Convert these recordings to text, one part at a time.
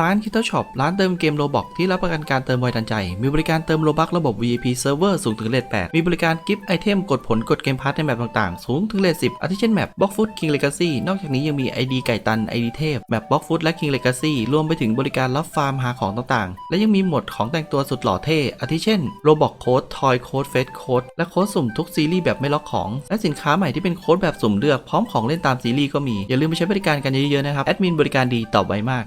ร้าน Kittle Shop ร้านเติมเกมโลบอกที่รับประกันการเติมไวทันใจ มีบริการเติมโลบักระบบ VIP Server สูงถึงเลท8มีบริการกิฟต์ไอเทมกดผลกดเกมพาร์ทในแมปต่างๆ สูงถึงเลท10 อาทิเช่นแมป Block Food King Legacy นอกจากนี้ยังมี ID ไก่ตัน ID เทพ แมป Block Food และ King Legacy รวมไปถึงบริการรับฟาร์มหาของต่างๆ และยังมีหมดของแต่งตัวสุดหล่อเท่ อาทิเช่นโลบอกโค้ดทอยโค้ดเฟสโค้ดและโค้ดสุ่มทุกซีรีส์แบบไม่ล็อกของ และสินค้าใหม่ที่เป็นโค้ดแบบสุ่มเลือกพร้อมของเล่นตามซีรีส์ก็มีอย่าลืมไปใช้บริการกันเยอะๆนะครับแอดมินบริการดีตอบไวมาก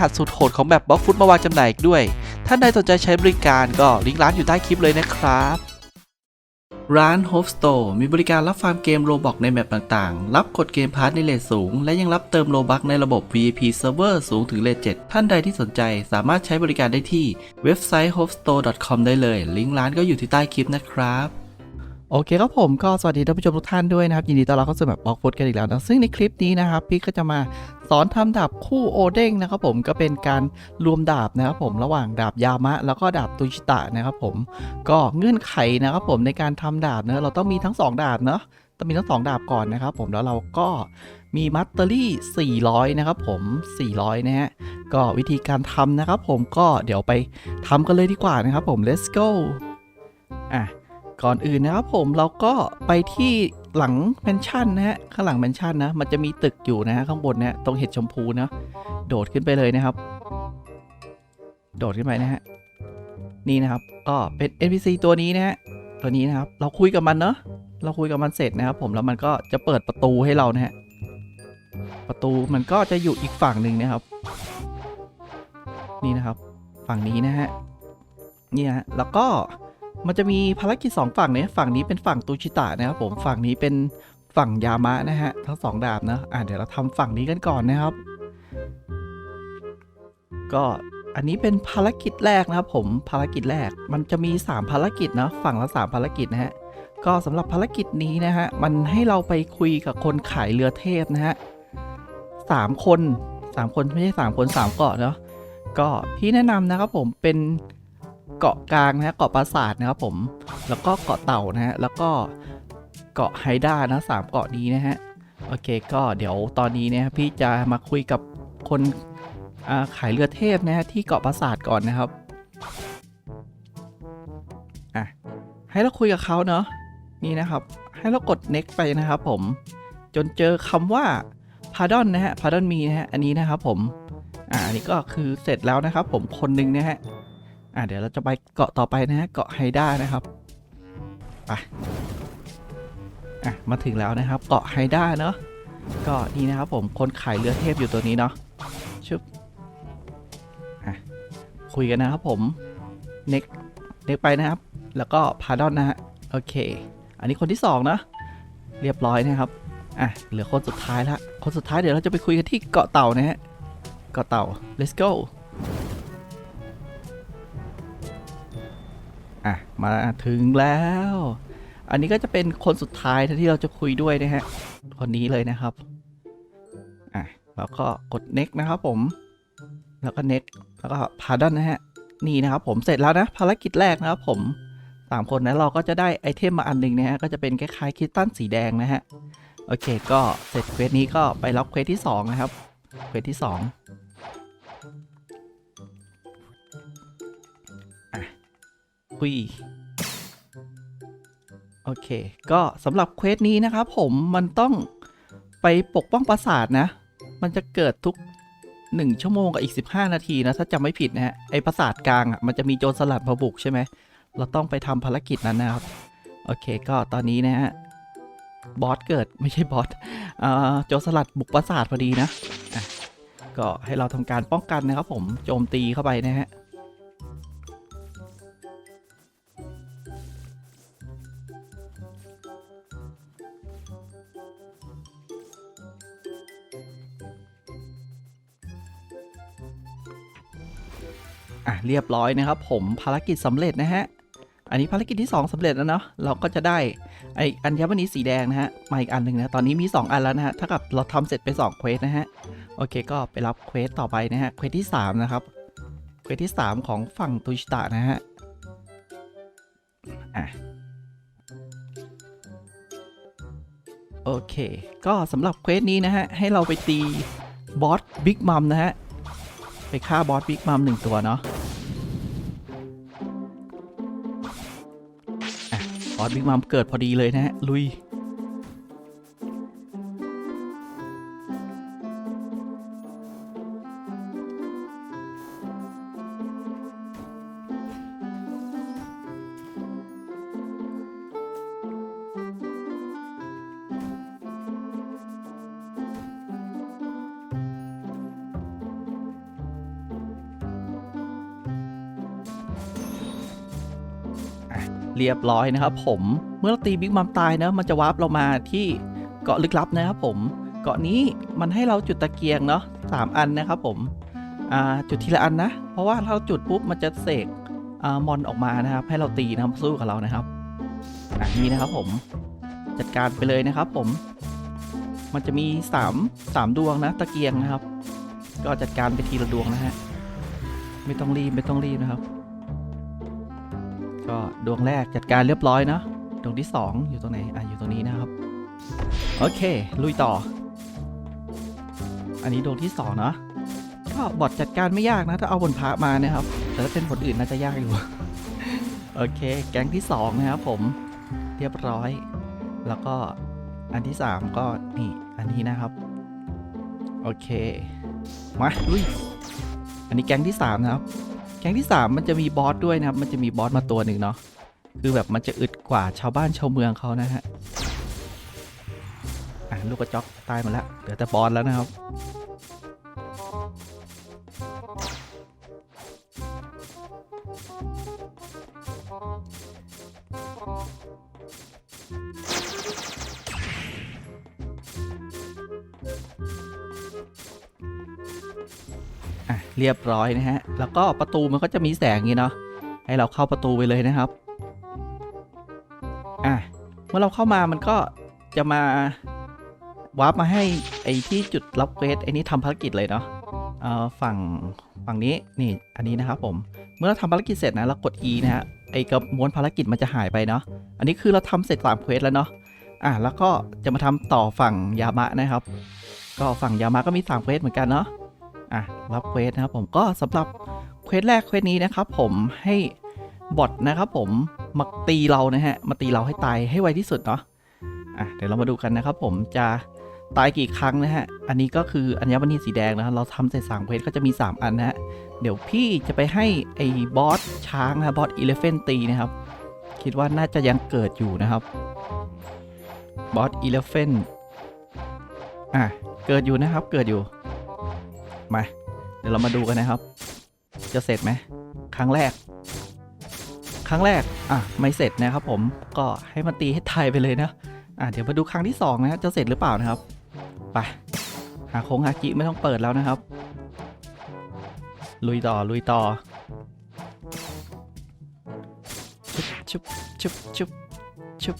หัสสุดโหดของแบบบล็อกฟุตมาวางจำหน่ายอีกด้วย ท่านใดสนใจใช้บริการก็ลิงก์ร้านอยู่ใต้คลิปเลยนะครับร้าน Hope Store มีบริการรับฟาร์มเกมโลบอกในแมปต่างๆ รับกดเกมพาร์ทในเลทสูง และยังรับเติมโลบักในระบบ VIP Server สูงถึงเลท7ท่านใดที่สนใจสามารถใช้บริการได้ที่เว็บไซต์ hopestore.com ได้เลย ลิงก์ร้านก็อยู่ที่ใต้คลิปนะครับ โอเคครับผมก็สวัสดีท่านผู้ชมทุกท่านด้วยนะครับ ยินดีต้อนรับเข้าสู่แบบบล็อกฟุตกันอีกแล้วนะซึ่งในคลิปนี้นะครับพี่ก็จะมาสอนทำดาบคู่โอเด้งนะครับผมก็เป็นการรวมดาบนะครับผมระหว่างดาบยามะ แล้วก็ดาบตุชิตะนะครับผมก็เงื่อนไขนะครับผมในการทำดาบเนะเราต้องมีทั้ง 2 ดาบเนาะต้องมีทั้ง 2 ดาบก่อนนะครับผมแล้วเราก็มีมัตเตอรี่ 400 นะครับผม 400 นะฮะก็วิธีการทำนะครับผมก็เดี๋ยวไปทำกันเลยดีกว่านะครับผม let's go อะ ก่อนอื่นนะครับผมเราก็ไปที่หลังแมนชั่นนะฮะข้างหลังแมนชั่นนะมันจะมีตึกอยู่นะฮะข้างบนนะตรงเห็ดชมพูนะโดดขึ้นไปเลยนะครับ โดดขึ้นไปนะฮะนี่นะครับก็เป็น NPC ตัวนี้นะฮะตัวนี้นะครับ เราคุยกับมันเนาะเราคุยกับมันเสร็จนะครับ ผมแล้วมันก็จะเปิดประตูให้เรานะฮะประตูมันก็จะอยู่อีกฝั่งหนึ่งนะครับ นี่นะครับ ฝั่งนี้นะฮะนี่ฮะแล้วก็ มันจะมีภารกิจสองฝั่งเนี่ยฝั่งนี้เป็นฝั่งตูชิตะนะครับผมฝั่งนี้เป็นฝั่งยามะนะฮะทั้งสองดาบนะอ่าเดี๋ยวเราทำฝั่งนี้กันก่อนนะครับ ก็อันนี้เป็นภารกิจแรกนะครับผมภารกิจแรกมันจะมี 3 ภารกิจนะฝั่งละ3ภารกิจนะฮะก็สำหรับภารกิจนี้นะฮะมันให้เราไปคุยกับคนขายเรือเทพนะฮะสามคนสามคนไม่ใช่สามคนสามเกาะเนาะก็พี่แนะนำนะครับผมเป็น เกาะกลางนะฮะเกาะปราสาทนะครับผม แล้วก็เกาะเต่านะฮะแล้วก็เกาะไฮด้านะสามเกาะนี้นะฮะโอเคก็เดี๋ยวตอนนี้เนะพี่จะมาคุยกับคนาขายเรือเทพนะฮะที่เกาะปราสาทก่อนนะครับอะให้เราคุยกับเขาเนาะนี่นะครับ ให้เรากด next ไปนะครับผมจนเจอคำว่า pardon นะฮะ pardon me นะฮะอันนี้นะครับผมอ่าอันนี้ก็คือเสร็จแล้วนะครับผมคนหนึ่งนะฮะ อะเดี๋ยวเราจะไปเกาะต่อไปนะฮะเกาะไฮด้านะครับไปอะมาถึงแล้วนะครับเกาะไฮด้าเนาะก็นี่นะครับผมคนขายเรือเทพอยู่ตัวนี้เนาะชุบอะคุยกันนะครับผมเน็กเน็กไปนะครับ แล้วก็พาดอนนะฮะโอเค อันนี้คนที่สองนะเรียบร้อยนะครับอะเหลือคนสุดท้ายละคนสุดท้ายเดี๋ยวเราจะไปคุยกันที่เกาะเต่านะฮะเกาะเต่า let's go อะ มาถึงแล้ว อันนี้ก็จะเป็นคนสุดท้ายที่เราจะคุยด้วยนะฮะ คนนี้เลยนะครับ อะ แล้วก็กด next นะครับผม แล้วก็ next แล้วก็ pardon นะฮะ นี่นะครับผมเสร็จแล้วนะ ภารกิจแรกนะครับผมสามคนนะเราก็จะได้ไอเทมมาอันหนึ่งนะฮะ ก็จะเป็นคล้ายๆคิสตันสีแดงนะฮะ โอเค ก็เสร็จเควสนี้ก็ไปล็อกเควสที่2นะครับ เควสที่ 2 คุยโอเค ก็สำหรับเควสนี้นะครับผมมันต้องไปปกป้องปราสาทนะ มันจะเกิดทุก 1 ชั่วโมงกับอีก 15 นาทีนะ ถ้าจำไม่ผิดนะฮะ ไอปราสาทกลางอะมันจะมีโจรสลัดมาบุกใช่ไหม เราต้องไปทำภารกิจนั้นนะครับ โอเคก็ตอนนี้นะฮะ บอสเกิดไม่ใช่บอสเอ่อโจรสลัดบุกปราสาทพอดีนะอะก็ให้เราทำการป้องกันนะครับผม โจมตีเข้าไปนะฮะ เรียบร้อยนะครับ ผมภารกิจสำเร็จนะฮะ อันนี้ภารกิจที่ 2สำเร็จแล้วเนาะ เราก็จะได้ไออัญมณีสีแดงนะฮะ มาอีกอันหนึ่งนะ ตอนนี้มี 2 อันแล้วนะฮะ ถ้ากับเราทำเสร็จไป2เควสนะฮะ โอเค ก็ไปรับเควสต่อไปนะฮะ เควสที่ 3 นะครับ เควสที่ 3 ของฝั่งตุชิตะนะฮะ อะโอเค ก็สำหรับเควสนี้นะฮะ ให้เราไปตีบอสบิ๊กมัมนะฮะ ไปฆ่าบอสบิ๊กมัมหนึ่งตัวเนาะ อสบิ๊กมัมเกิดพอดีเลยนะฮะลุย เรียบร้อยนะครับผม เมื่อเราตีบิ๊กมัมตายนะมันจะวาร์ปเรามาที่เกาะลึกลับนะครับผม เกาะนี้มันให้เราจุดตะเกียงเนาะสามอันนะครับผมจุดทีละอันนะ เพราะว่าเราจุดปุ๊บมันจะเสกอมอนออกมานะครับ ให้เราตีนะครับสู้กับเรานะครับอันนี้นะครับผมจัดการไปเลยนะครับผม มันจะมี3 3ดวงนะตะเกียงนะครับ ก็จัดการไปทีละดวงนะฮะไม่ต้องรีบไม่ต้องรีบนะครับ ก็ดวงแรกจัดการเรียบร้อยเนาะดวงที่ 2 อยู่ตรงไหนอะอยู่ตรงนี้นะครับ โอเค ลุยต่อ อันนี้ดวงที่2เนาะก็บอทจัดการไม่ยากนะ ถ้าเอาบนพระมานะครับ แต่ถ้าเป็นผลอื่นน่าจะยากอยู่ โอเค แก๊งที่ 2 นะครับผมเรียบร้อย แล้วก็อันที่ 3 ก็นี่อันนี้นะครับ โอเค มาลุยอันนี้แก๊งที่ 3 นะครับ แก๊งที่ 3 มันจะมีบอสด้วยนะครับ มันจะมีบอสมาตัวหนึ่งเนาะ คือแบบมันจะอึดกว่าชาวบ้านชาวเมืองเขานะฮะ อะลูกกระจอกตายมาแล้ว เหลือแต่บอสแล้วนะครับ อ เรียบร้อยนะฮะ แล้วก็ประตูมันก็จะมีแสงนี้เนาะ ให้เราเข้าประตูไปเลยนะครับ อะ เมื่อเราเข้ามามันก็จะมาวาร์ปมาให้ไอ้ที่จุดรับเควสไอ้นี้ทำภารกิจเลยเนาะเอ่อฝั่งฝั่งนี้นี่อันนี้นะครับผม เมื่อเราทำภารกิจเสร็จนะเรากด E นะฮะไอ้กระม้วลภารกิจมันจะหายไปเนาะ อันนี้คือเราทำเสร็จ3เควสแล้วเนาะ อะแล้วก็จะมาทำต่อฝั่งยามะนะครับ ก็ฝั่งยามะก็มี3เควสเหมือนกันเนาะ อะรับเควสนะครับผมก็สำหรับเควสแรกเควสนี้นะครับผมให้บอทนะครับผมมาตีเรานะฮะมาตีเราให้ตายให้ไวที่สุดเนาะอะเดี๋ยวเรามาดูกันนะครับผมจะตายกี่ครั้งนะฮะ อันนี้ก็คืออัญมณีสีแดงนะฮะเราทำเสร็จสามเควสก็จะมี 3 อันนะฮะ เดี๋ยวพี่จะไปให้ไอ้บอสช้างนะบอสอีเลฟเฟนตีนะครับ คิดว่าน่าจะยังเกิดอยู่นะครับ บอสอีเลฟเฟนอะ เกิดอยู่นะครับ เกิดอยู่ มา เดี๋ยวเรามาดูกันนะครับ จะเสร็จไหมครั้งแรก ครั้งแรกอะไม่เสร็จนะครับ ผมก็ให้มันตีให้ตายไปเลยนะอะเดี๋ยวมาดูครั้งที่สองนะจะเสร็จหรือเปล่านะครับไปหาโค้งหากิไม่ต้องเปิดแล้วนะครับ ลุยต่อลุยต่อชุบชุบชุบชุบชุบ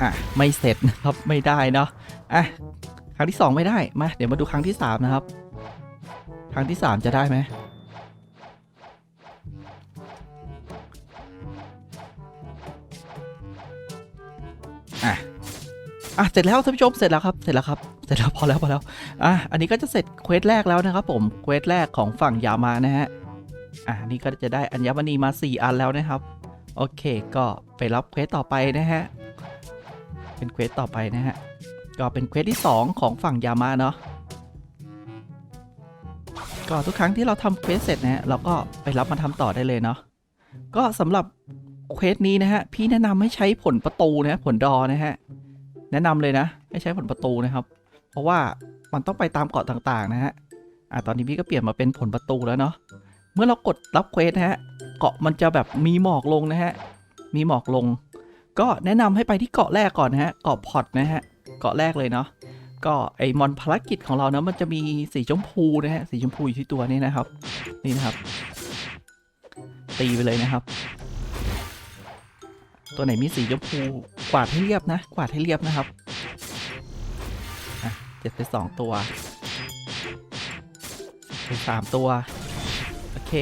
อะไม่เสร็จนะครับไม่ได้เนาะอะครั้งที่สองไม่ได้มาเดี๋ยวมาดูครั้งที่สามนะครับ ครั้งที่สามจะได้ไหมอะอะเสร็จแล้วท่านผู้ชมเสร็จแล้วครับเสร็จแล้วครับเสร็จแล้วพอแล้วพอแล้วอะอันนี้ก็จะเสร็จเควสแรกแล้วนะครับผมเควสแรกของฝั่งยามานะฮะอะนี่ก็จะได้อัญมณีมา 4 อันแล้วนะครับ โอเคก็ไปรับเควสต่อไปนะฮะเป็นเควสต่อไปนะฮะก็เป็นเควสที่ 2 ของฝั่งยามาเนาะ ก็ทุกครั้งที่เราทำเควสเสร็จนะฮะเราก็ไปรับมาทำต่อได้เลยเนาะก็สำหรับเควสนี้นะฮะพี่แนะนำให้ใช้ผลประตูนะฮะผลดอนะฮะแนะนำเลยนะให้ใช้ผลประตูนะครับ เพราะว่ามันต้องไปตามเกาะต่างๆนะฮะอะตอนนี้พี่ก็เปลี่ยนมาเป็นผลประตูแล้วเนาะเมื่อเรากดรับเควสนะฮะเกาะมันจะแบบมีหมอกลงนะฮะมีหมอกลง ก็แนะนำให้ไปที่เกาะแรกก่อนนะฮะเกาะพอดนะฮะเกาะแรกเลยเนาะ ก็ไอมอนภารกิจของเรานะมันจะมีสีชมพูนะฮะสีชมพูอยู่ที่ตัวนี้นะครับ นี่นะครับ ตีไปเลยนะครับ ตัวไหนมีสีชมพูกวาดให้เรียบนะ กวาดให้เรียบนะครับเจ็ดไปสองตัวไปสามตัว โอเค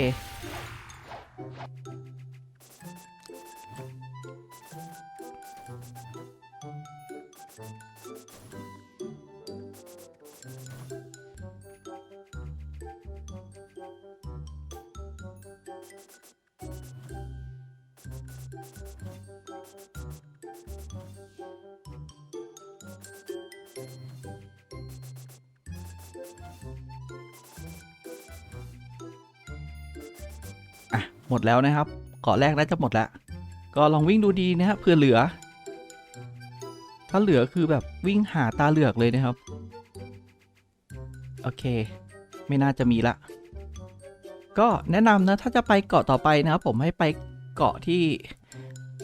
อะหมดแล้วนะครับเกาะแรกน่าจะหมดแล้ว ก็ลองวิ่งดูดีนะครับเผื่อเหลือ ถ้าเหลือคือแบบวิ่งหาตาเหลือกเลยนะครับ โอเค ไม่น่าจะมีละ ก็แนะนำนะถ้าจะไปเกาะต่อไปนะครับผมให้ไปเกาะที่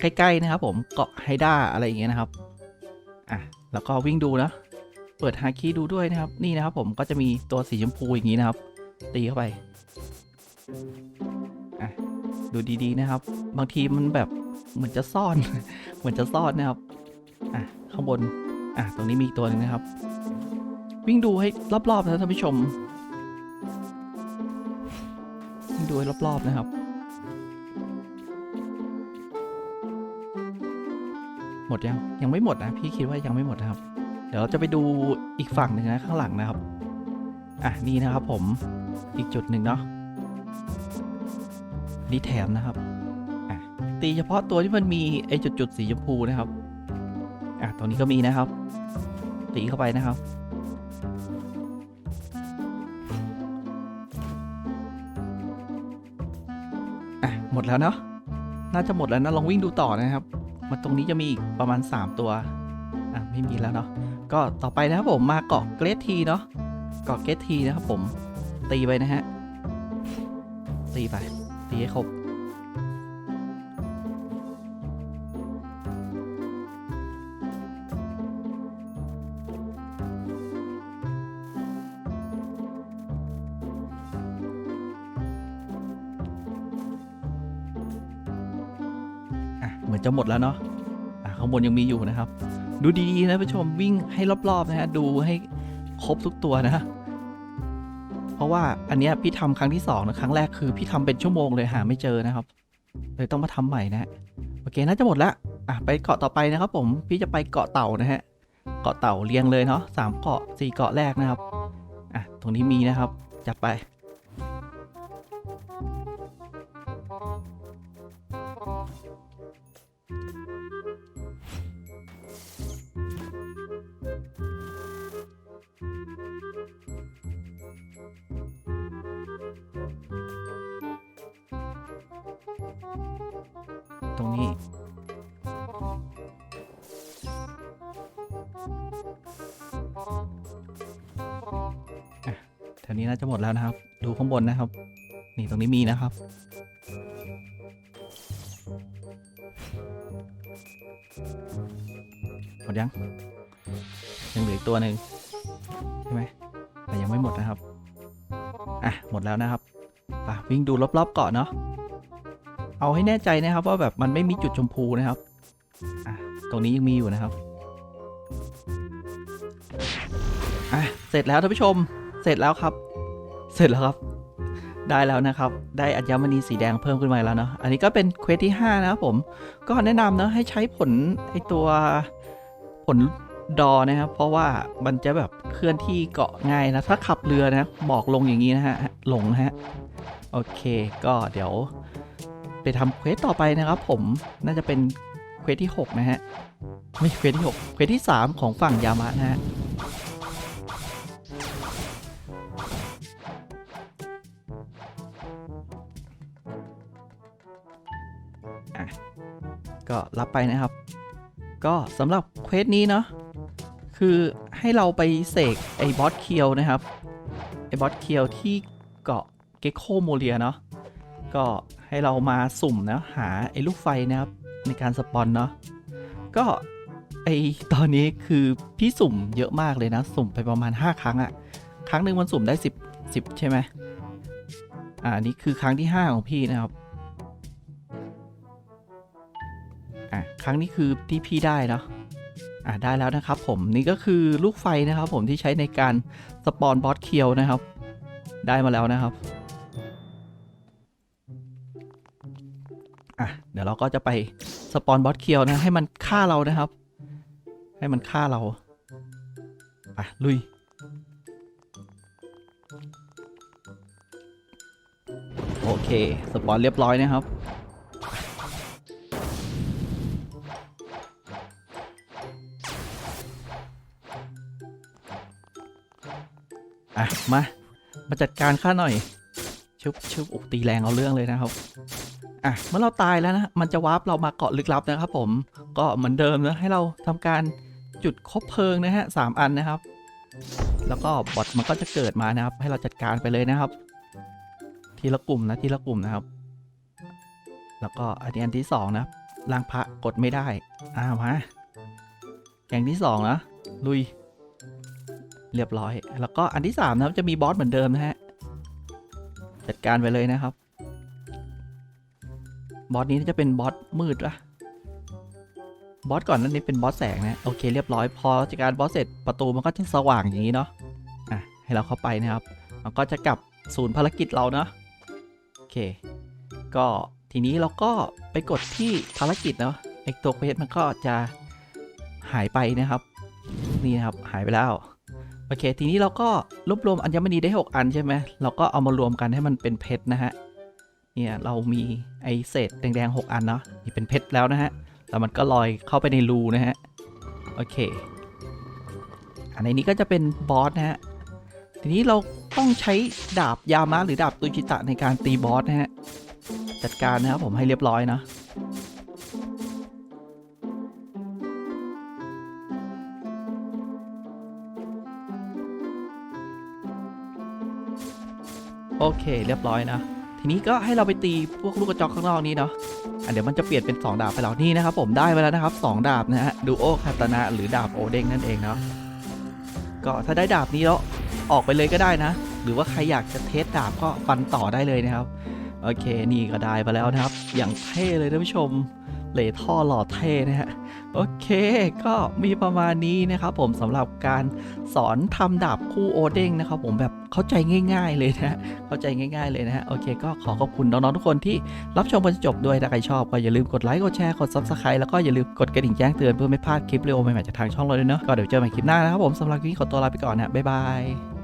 ใกล้ ๆ นะครับผมเกาะไฮด้าอะไรอย่างเงี้ยนะครับ อะ แล้วก็วิ่งดูนะ เปิดฮาคีดูด้วยนะครับ นี่นะครับผมก็จะมีตัวสีชมพูอย่างนี้นะครับ ตีเข้าไปดูดีๆนะครับ บางทีมันแบบเหมือนจะซ่อน เหมือนจะซ่อนนะครับอะข้างบนอะตรงนี้มีตัวหนึงนะครับ วิ่งดูให้รอบๆนะท่านผู้ชมวิ่งดูให้รอบๆนะครับ หมดยังยังไม่หมดนะพี่คิดว่ายังไม่หมดนะครับ เดี๋ยวเราจะไปดูอีกฝั่งหนึ่งนะข้างหลังนะครับ อะนี่นะครับผมอีกจุดหนึ่งเนาะนี่แถมนะครับอะตีเฉพาะตัวที่มันมีไอจุดๆสีชมพูนะครับอะตรงนี้ก็มีนะครับตีเข้าไปนะครับอะหมดแล้วเนาะน่าจะหมดแล้วนะลองวิ่งดูต่อนะครับ มาตรงนี้จะมีอีกประมาณ 3 ตัว อะ ไม่มีแล้วเนาะ ก็ต่อไปนะครับผมมาเกาะเกรดทีเนาะเกาะเกรดทีนะครับผมตีไปนะฮะตีไปตีให้ครบอะเหมือนจะหมดแล้วเนาะอะข้างบนยังมีอยู่นะครับ ดูดีๆนะผู้ชมวิ่งให้รอบๆนะฮะดูให้ครบทุกตัวนะ เพราะว่าอันเนี้ยพี่ทำครั้งที่สองนะครั้งแรกคือพี่ทำเป็นชั่วโมงเลยหาไม่เจอนะครับ เลยต้องมาทำใหม่นะฮะโอเคน่าจะหมดละอะไปเกาะต่อไปนะครับ ผมพี่จะไปเกาะเต่านะฮะเกาะเต่าเรียงเลยเนาะสามเกาะสี่เกาะแรกนะครับอะตรงนี้มีนะครับจัดไป จะหมดแล้วนะครับ ดูข้างบนนะครับ นี่ตรงนี้มีนะครับ หมดยัง ยังเหลืออีกตัวหนึ่งใช่ไหมแต่ยังไม่หมดนะครับ อะ หมดแล้วนะครับป่ะวิ่งดูรอบๆเกาะเนาะ เอาให้แน่ใจนะครับว่าแบบมันไม่มีจุดชมพูนะครับ อะ ตรงนี้ยังมีอยู่นะครับ อะ เสร็จแล้วท่านผู้ชม เสร็จแล้วครับ เสร็จแล้วครับ ได้แล้วนะครับ ได้อัญมณีสีแดงเพิ่มขึ้นมาแล้วเนาะ อันนี้ก็เป็นเควสที่ 5 นะครับผม ก็แนะนำนะให้ใช้ผลไอตัวผลดอนะครับ เพราะว่ามันจะแบบเคลื่อนที่เกาะง่ายนะ ถ้าขับเรือนะหมอกลงอย่างนี้นะฮะ หลงนะฮะ โอเค ก็เดี๋ยว ไปทำเควสต่อไปนะครับผม น่าจะเป็นเควสที่ 6 นะฮะ ไม่เควสที่ 6 เควสที่ 3 ของฝั่งยามะนะฮะ ก็รับไปนะครับ ก็สำหรับเควสนี้เนาะคือให้เราไปเสกไอ้บอสเคียวนะครับไอ้บอสเคียวที่เกาะเกโคโมเลียเนาะก็ให้เรามาสุ่มนะหาไอ้ลูกไฟนะครับในการสปอนเนาะก็ไอตอนนี้คือพี่สุ่มเยอะมากเลยนะ สุ่มไปประมาณ 5 ครั้งอะครั้งหนึ่งมันสุ่มได้ 10 10 ใช่ไหมอ่าอันนี้คือครั้งที่ 5 ของพี่นะครับ รั้งนี้คือที่พี่ได้เนาะอะได้แล้วนะครับผมนี่ก็คือลูกไฟนะครับผมที่ใช้ในการสปอนบอสเคียวนะครับ ได้มาแล้วนะครับอะเดี๋ยวเราก็จะไปสปอนบอสเคียวนะให้มันฆ่าเรานะครับ ให้มันฆ่าเราอะลุยโอเค สปอนเรียบร้อยนะครับ อะ มา มาจัดการข้าหน่อย ชุบชุบอกตีแรงเอาเรื่องเลยนะครับ อะ เมื่อเราตายแล้วนะ มันจะวาร์ปเรามาเกาะลึกลับนะครับผม ก็เหมือนเดิมนะ ให้เราทำการจุดคบเพลิงนะฮะสามอันนะครับ แล้วก็บอทมันก็จะเกิดมานะครับ ให้เราจัดการไปเลยนะครับ ทีละกลุ่มนะ ทีละกลุ่มนะครับ แล้วก็อันนี้อันที่สองนะร่างพระกดไม่ได้ อ่ามาอย่งที่สองนะ ลุย เรียบร้อย แล้วก็อันที่สามนะครับจะมีบอสเหมือนเดิมนะฮะ จัดการไปเลยนะครับ บอสนี้จะเป็นบอสมืดปะบอสก่อนนั้นนี้เป็นบอสแสงนะโอเคเรียบร้อยพอจัดการบอสเสร็จประตูมันก็จะสว่างอย่างนี้เนาะอะให้เราเข้าไปนะครับมันก็จะกลับศูนย์ภารกิจเราเนาะโอเค ก็ทีนี้เราก็ไปกดที่ภารกิจเนาะไอตัวเควสมันก็จะหายไปนะครับ นี่นะครับหายไปแล้ว โอเค ทีนี้เราก็รวบรวมอัญมณีได้ 6 อันใช่ไหมเราก็เอามารวมกันให้มันเป็นเพชรนะฮะ เนี่ยเรามีไอเศษแดงๆ 6 อันเนาะ นี่เป็นเพชรแล้วนะฮะ แล้วมันก็ลอยเข้าไปในรูนะฮะ โอเค อันในนี้ก็จะเป็นบอสนะฮะ ทีนี้เราต้องใช้ดาบยามะหรือดาบตุจิตะในการตีบอสนะฮะ จัดการนะครับผมให้เรียบร้อยนะ โอเค เรียบร้อยนะ ทีนี้ก็ให้เราไปตีพวกลูกกระจอกข้างนอกนี้เนาะอะเดี๋ยวมันจะเปลี่ยนเป็น 2 ดาบไปแล้วนี่นะครับผมได้มาแล้วนะครับ 2 ดาบนะฮะดูโอคาตานะหรือดาบโอเด้งนั่นเองเนาะก็ถ้าได้ดาบนี้แล้วออกไปเลยก็ได้นะ หรือว่าใครอยากจะเทสดาบก็ฟันต่อได้เลยนะครับ โอเคนี่ก็ได้มาแล้วนะครับ อย่างเท่เลยท่านผู้ชมเหลท่อหล่อเท่นะฮะ โอเค ก็มีประมาณนี้นะครับผมสำหรับการสอนทำดาบคู่โอเด้งนะครับผมแบบเข้าใจง่าย ๆ เลยนะเข้าใจง่ายๆเลยนะฮะโอเค ก็ขอขอบคุณน้องๆทุกคนที่รับชมจนจบด้วยถ้าใครชอบก็อย่าลืมกดไลค์กดแชร์กด subscribe แล้วก็อย่าลืมกดกระดิ่งแจ้งเตือนเพื่อไม่พลาดคลิปเร็วใหม่ๆจากทางช่องเราด้วยเนาะก็เดี๋ยวเจอกันใหม่คลิปหน้านะครับผมสำหรับคลิปนี้ขอตัวลาไปก่อนนะบ๊ายบาย